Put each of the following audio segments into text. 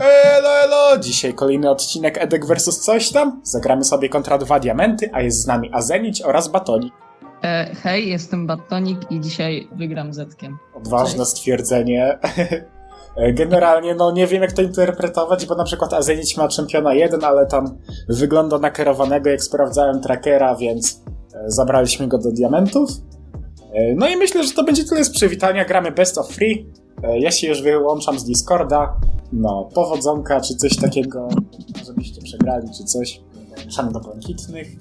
Elo, elo! Dzisiaj kolejny odcinek Edek vs coś tam. Zagramy sobie kontra dwa diamenty, a jest z nami Azenić oraz Batonik. E, hej, jestem Batonik i dzisiaj wygram Zetkiem. Odważne Cześć. stwierdzenie. E, Generalnie, no nie wiem jak to interpretować, bo na przykład Azenić ma czempiona 1, ale tam wygląda na kierowanego, jak sprawdzałem trackera, więc e, zabraliśmy go do diamentów. E, No i myślę, że to będzie tyle z przywitania. Gramy best of free. Ja się już wyłączam z Discorda. No, powodzonka czy coś takiego, żebyście przegrali czy coś. Dołączamy do błękitnych.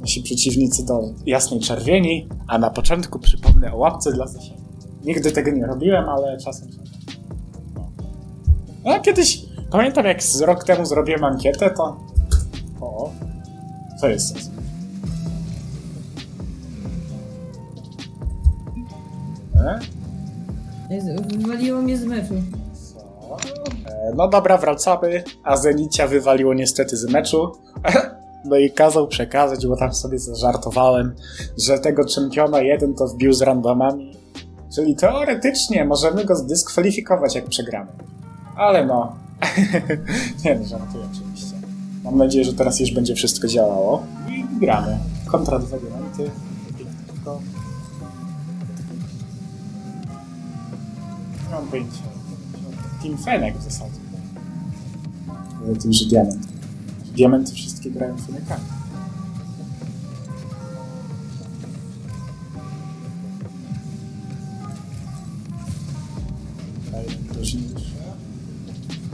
Nasi przeciwnicy do jasnej czerwieni, a na początku przypomnę o łapce dla zasięgu. Nigdy tego nie robiłem, ale czasem trzeba. No. no a kiedyś, pamiętam jak z rok temu zrobiłem ankietę, to... O, co jest sens? E? Wywaliło mnie z meczu. No dobra, wracamy. A Zenicia wywaliło niestety z meczu. No i kazał przekazać, bo tam sobie zażartowałem, że tego czempiona jeden to wbił z randomami. Czyli teoretycznie możemy go zdyskwalifikować, jak przegramy. Ale no. Nie no, żartuję oczywiście. Mam nadzieję, że teraz już będzie wszystko działało. I gramy. Kontra dwa Nie mam pojęcia. Team Fenek w zasadzie. Poza tym, że diament. Diamenty wszystkie grają Fenekami.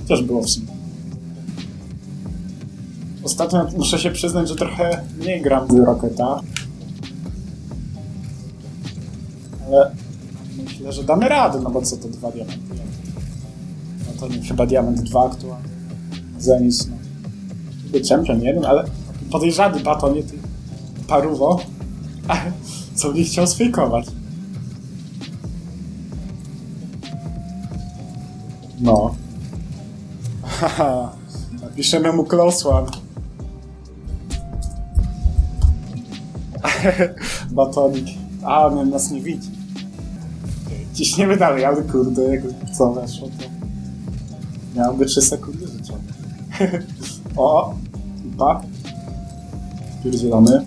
Też było w sumie. Ostatnio muszę się przyznać, że trochę mniej gram w Rocketa. Ale myślę, że damy radę, no bo co to dwa diamenty? To nie chyba diament 2 aktualnie. Zenit, no. Niby Champion jeden, ale podejrzany baton, nie ty paruwo, co mnie chciał sfejkować. No. Haha, napiszemy mu close one. Batonik. A, on nas nie widzi. Ciśniemy dalej, ale kurde, jak co weszło to... Miałoby 3 sekundy życia. o, pa. Spierdzielony.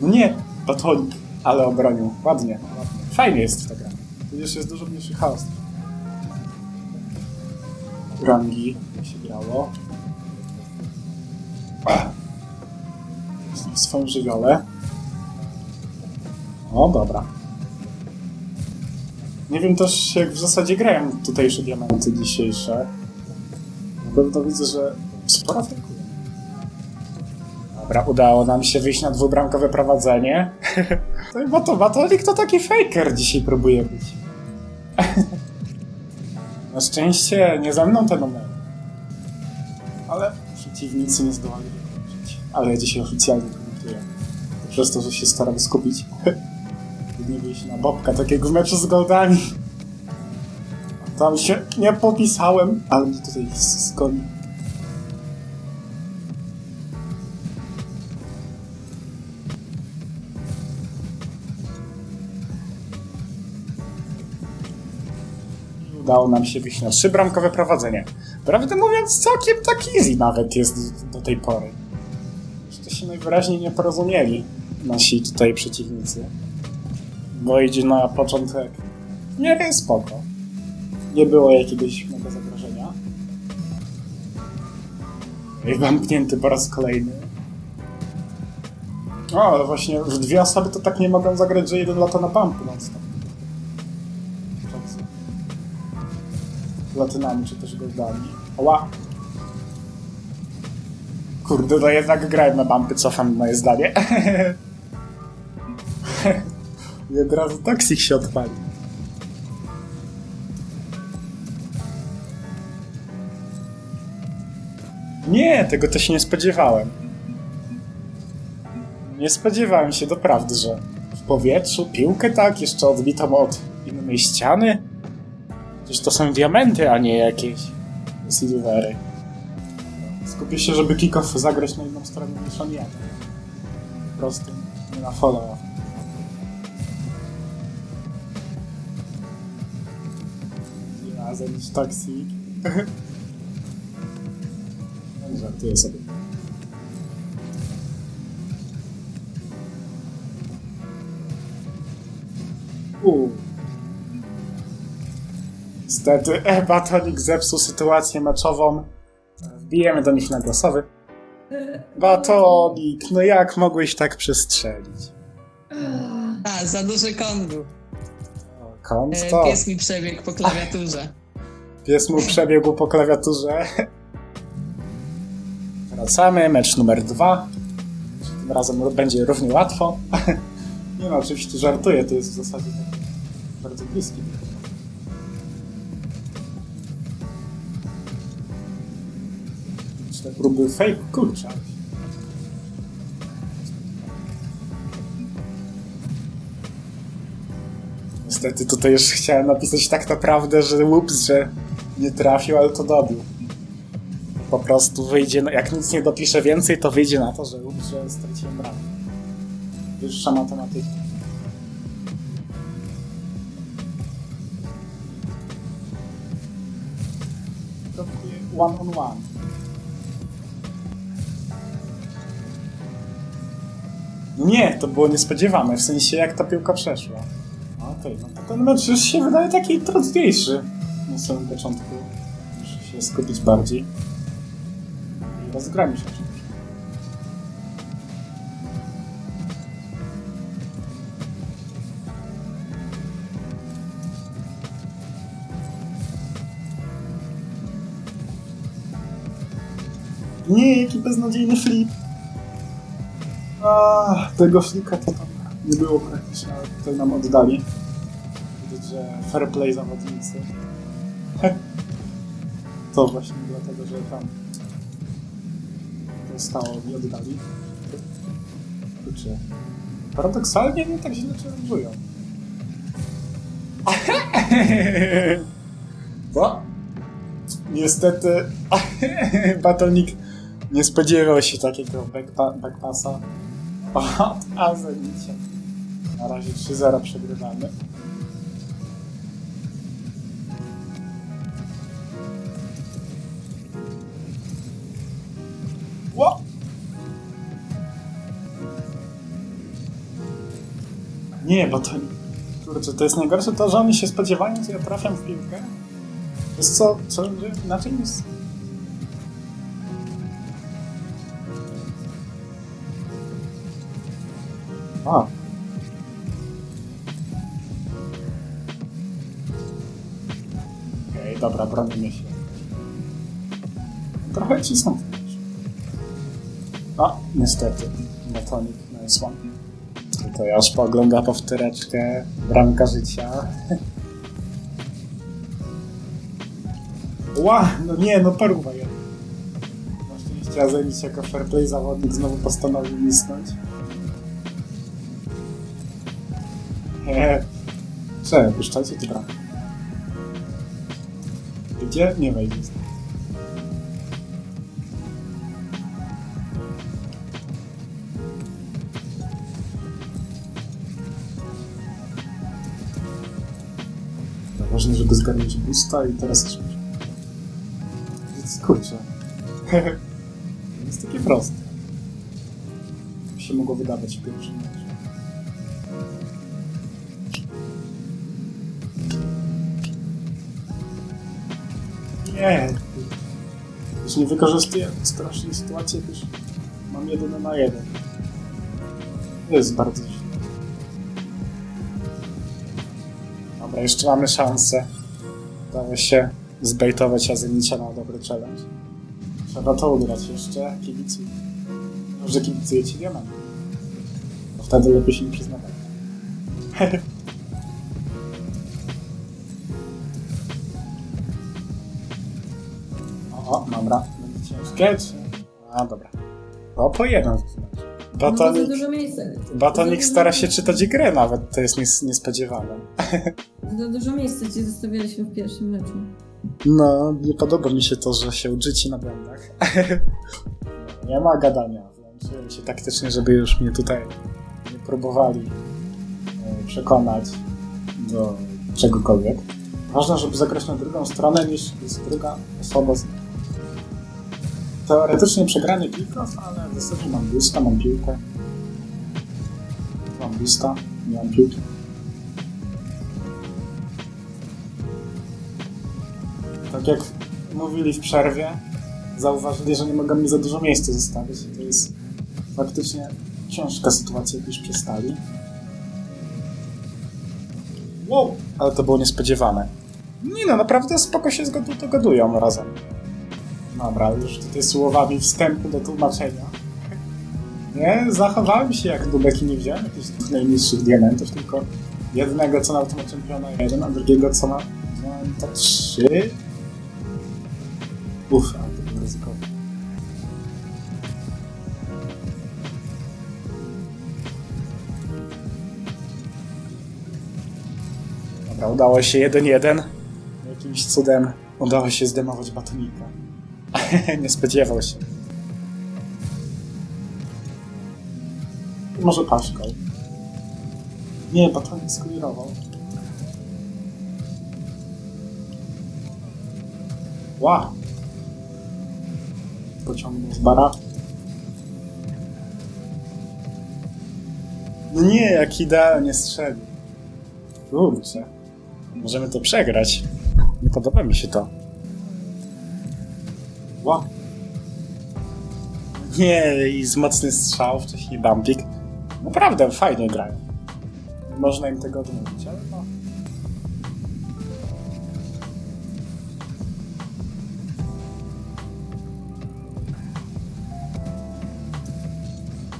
No nie, batonik, ale obronił. Ładnie, ładnie. Fajnie jest ta gra. Przecież jest dużo mniejszy chaos. Rangi się grało. W swoim żywiole. O, dobra. Nie wiem też, jak w zasadzie grają tutejsze diamenty dzisiejsze. Na pewno widzę, że sporo atakuje. Dobra, udało nam się wyjść na dwubramkowe prowadzenie. No i Bato, Batolik to taki faker dzisiaj próbuje być. Na szczęście nie ze mną te numery. Ale przeciwnicy nie zdołali wykończyć. Ale ja dzisiaj oficjalnie komentuję. Przez to, że się staram skupić. wyjść na bobka, tak w meczu z Goldami. Tam się nie popisałem, ale mnie tutaj skoni. I Udało nam się wyjść na trzybramkowe prowadzenie. Prawdę mówiąc, całkiem tak easy nawet jest do tej pory. Jeszcze się najwyraźniej nie porozumieli nasi tutaj przeciwnicy bo idzie na początek miarę spoko. Nie było jakiegoś mega zagrożenia. I zamknięty po raz kolejny. O, ale właśnie w dwie osoby to tak nie mogą zagrać, że jeden lata na pumpu non stop. Latynami czy też goldami. Oła! Kurde, no jednak grałem na bumpy, cofam moje zdanie. I od razu toksik się odpali. Nie, tego to się nie spodziewałem. Nie spodziewałem się doprawdy, że w powietrzu piłkę tak, jeszcze odbitą od innej ściany. Przecież to są diamenty, a nie jakieś silvery. Skupię się, żeby kickoff zagrać na inną stronę niż on ja. Po prostu nie na follow. Azenić Toxic. No, Żartuję sobie. Uuu. Niestety, Batonik zepsuł sytuację meczową. Wbijemy do nich na głosowy. Batonik, no jak mogłeś tak przestrzelić? A, za duży kąt był. Kąt E, to. Pies mi przebiegł po klawiaturze. Pies mu przebiegł po klawiaturze. Wracamy, mecz numer dwa. Tym razem będzie równie łatwo. Nie no, oczywiście żartuję, to jest w zasadzie bardzo bliski. Czy te próby fake? Kurczę. Niestety tutaj już chciałem napisać tak naprawdę, że ups, że nie trafił, ale to dobił. Po prostu wyjdzie, jak nic nie dopiszę więcej, to wyjdzie na to, że że straciłem bramę. Wyższa matematyka. One on one. No Nie, to było niespodziewane, w sensie jak ta piłka przeszła. No Okej, no to ten mecz już się wydaje taki trudniejszy na samym początku. Muszę się skupić bardziej. I rozgramy się oczywiście. Nie, jaki beznadziejny flip. A, tego flika to tam nie było praktycznie, ale tutaj nam oddali. Widać, że fair play zawodnicy. To właśnie dlatego, że tam to stało i oddali. Kurczę. Paradoksalnie nie tak źle challenge'ują. Bo? Niestety Batonik nie spodziewał się takiego backpa backpassa od Azenicia. Na razie 3-0 przegrywamy. Ło! Nie, bo to... Kurczę, to jest najgorsze to, że oni się spodziewają, że ja trafiam w piłkę. Jest co, co że inaczej niż... A. Okej, dobra, bronimy się. Trochę ci są. A, niestety. Metonik nice one. Tutaj aż poogląda powtóreczkę. Bramka życia. Ła, no nie, no paruwa jeden. Na szczęście Azemic jako fair play zawodnik znowu postanowił misnąć. Eee, Czemu, puszczajcie ty bramkę. Gdzie? Nie wejdzie. Ważne, żeby zgarnąć boosta i teraz jeszcze... Więc kurczę. To jest takie proste. Jak się mogło wydawać w pierwszym meczu. Nie. Już nie wykorzystuję strasznej sytuacji, już mam jeden na jeden. To jest bardzo źle. Dobra, jeszcze mamy szansę. Udało się zbejtować Azenicia na dobry challenge. Trzeba to ugrać jeszcze. Kibicuj. Może kibicujecie diament. Bo wtedy lepiej się nie przyznawać. O, dobra. Będzie ciężkie, czy... A, dobra. O, po jeden. Batonik, miejsca. Batonik stara się czytać grę nawet, to jest nies niespodziewane. Za dużo miejsca ci zostawialiśmy w pierwszym meczu. No, nie podoba mi się to, że się uczycie na błędach. nie ma gadania. Włączyłem się taktycznie, żeby już mnie tutaj nie próbowali e, przekonać do czegokolwiek. Ważne, żeby zagrać na drugą stronę niż jest druga osoba. Teoretycznie przegrany kickoff, ale w zasadzie mam boosta, mam piłkę. Mam boosta, nie mam piłki. Tak jak mówili w przerwie, zauważyli, że nie mogą mi za dużo miejsca zostawić. To jest faktycznie ciężka sytuacja, jak już przestali. Wow, ale to było niespodziewane. Nie no, naprawdę spoko się dogadują razem. Dobra, już tutaj słowami wstępu do tłumaczenia. Nie, zachowałem się jak dubek i nie wziąłem jakichś najniższych diamentów, tylko jednego co na Ultimate Championa 1, a drugiego co na Diamanta 3. Uff, to było ryzykowne. Dobra, udało się 1-1. Jakimś cudem udało się zdemować batonika. Nie spodziewał się. Może paszką. Nie, batonik sklirował. Ła! Pociągnął z bara. No nie, jak idealnie strzelił. Kurczę. Możemy to przegrać. Nie podoba mi się to. Ła. Nie, i z mocny strzał, wcześniej dumpik. Naprawdę fajnie grają. Nie można im tego odmówić, ale no.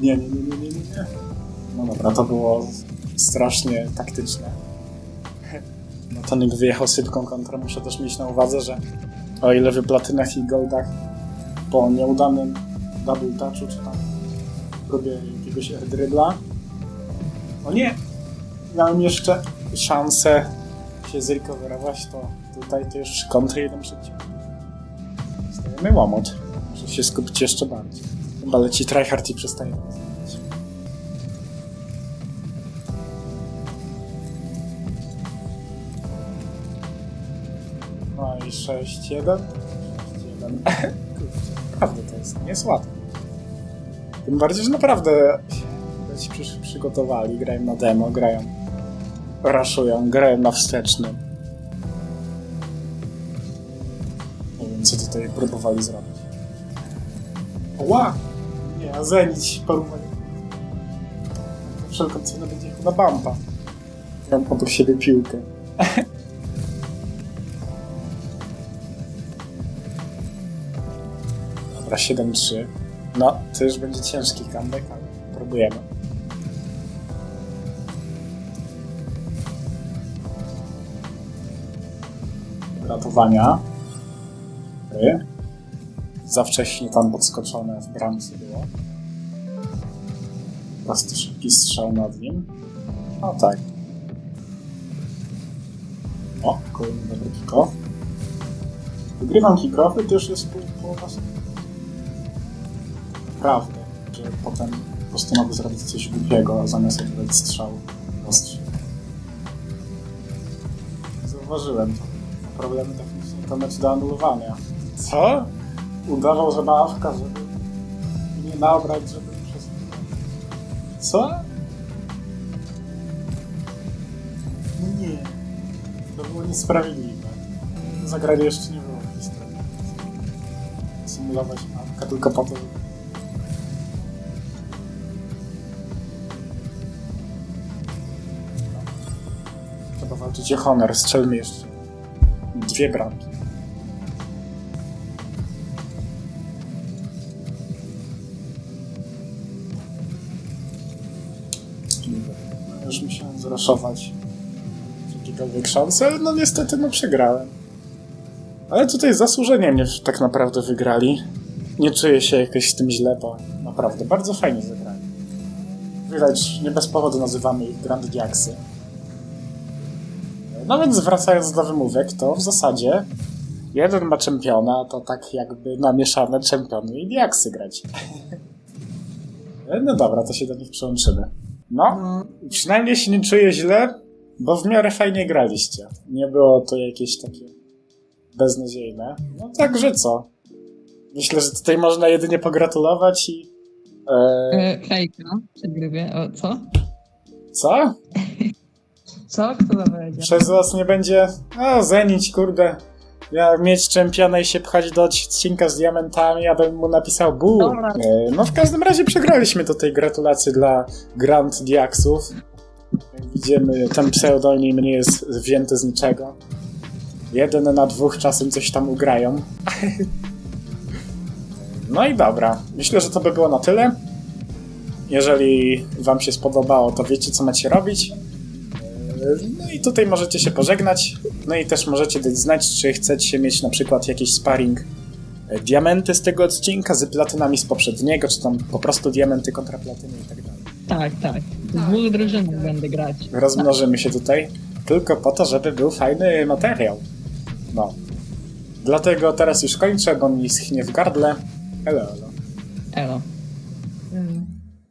Nie, nie, nie, nie, nie, nie. No dobra, to było strasznie taktyczne. No Tonik wyjechał szybką kontrą. Muszę też mieć na uwadze, że o ile w platynach i goldach po nieudanym double touchu, czy tam próbie jakiegoś airdribla, o nie! Miałem jeszcze szansę się zrecoverować, to tutaj to już kontry jeden szybciej. Stajemy łomot. Muszę się skupić jeszcze bardziej. Chyba leci tryhard i przestaje. No i 6-1. 6-1. Kurczę, naprawdę to jest, nie jest. Tym bardziej, że naprawdę się przy, przygotowali, grają na demo, grają, raszują, grają na wstecznym. Nie wiem, co tutaj próbowali zrobić. Ła! Nie, a zenić porównań. Za wszelką cenę będzie chyba bampa. Mam obok siebie piłkę. Dobra, 7-3. No, to już będzie ciężki comeback, ale próbujemy. Ratowania. Ty. Za wcześnie tam podskoczone w bramce było. Prosty szybki strzał nad nim. No tak. O, kolejny dobry kick-off. Wygrywam kick-offy, to już jest połowa Naprawdę, że potem po prostu mogę zrobić coś głupiego, zamiast odbyć strzał ostrzy. Zauważyłem to. Problemy techniczne to mecz do anulowania. Co? Udawał, że ma awka, żeby nie nabrać, żeby przez... Co? Nie. To było niesprawiedliwe. Zagranie jeszcze nie było w historii. Symulować awkę tylko po to, żeby Trzeba walczyć o honor. Strzelmy jeszcze dwie bramki. Musiałem zraszować jakiekolwiek szanse, ale no niestety no przegrałem. Ale tutaj zasłużenie mnie tak naprawdę wygrali. Nie czuję się jakoś z tym źle, bo naprawdę bardzo fajnie zagrali. Widać, nie bez powodu nazywamy ich Grand Diaksy. No więc wracając do wymówek, to w zasadzie jeden ma czempiona, to tak jakby namieszane czempiony i diaksy grać. no dobra, to się do nich przyłączymy. No, No, przynajmniej się nie czuję źle, Bo w miarę fajnie graliście. Nie było to jakieś takie beznadziejne. No także co? Myślę, że tutaj można jedynie pogratulować i... E, E, hejka, przegrywie. O, co? co? Co? Kto to powiedział? Przez was nie będzie... A, zenić, kurde. Ja mieć czempiona i się pchać do odcinka z diamentami, abym mu napisał bu. E, no w każdym razie przegraliśmy tutaj gratulacje dla Grand Diaksów. Jak widzimy, ten pseudonim nie jest wzięty z niczego. Jeden na dwóch czasem coś tam ugrają. No i dobra. Myślę, że to by było na tyle. Jeżeli wam się spodobało, to wiecie co macie robić. No i tutaj możecie się pożegnać. No i też możecie dać znać, czy chcecie mieć na przykład jakiś sparring e, diamenty z tego odcinka z platynami z poprzedniego, czy tam po prostu diamenty kontra platyny i tak dalej. Tak, tak. W dwóch drużynach będę grać. Rozmnożymy się tutaj tylko po to, żeby był fajny materiał. No. Dlatego teraz już kończę, bo mi schnie w gardle. Elo, elo. Elo.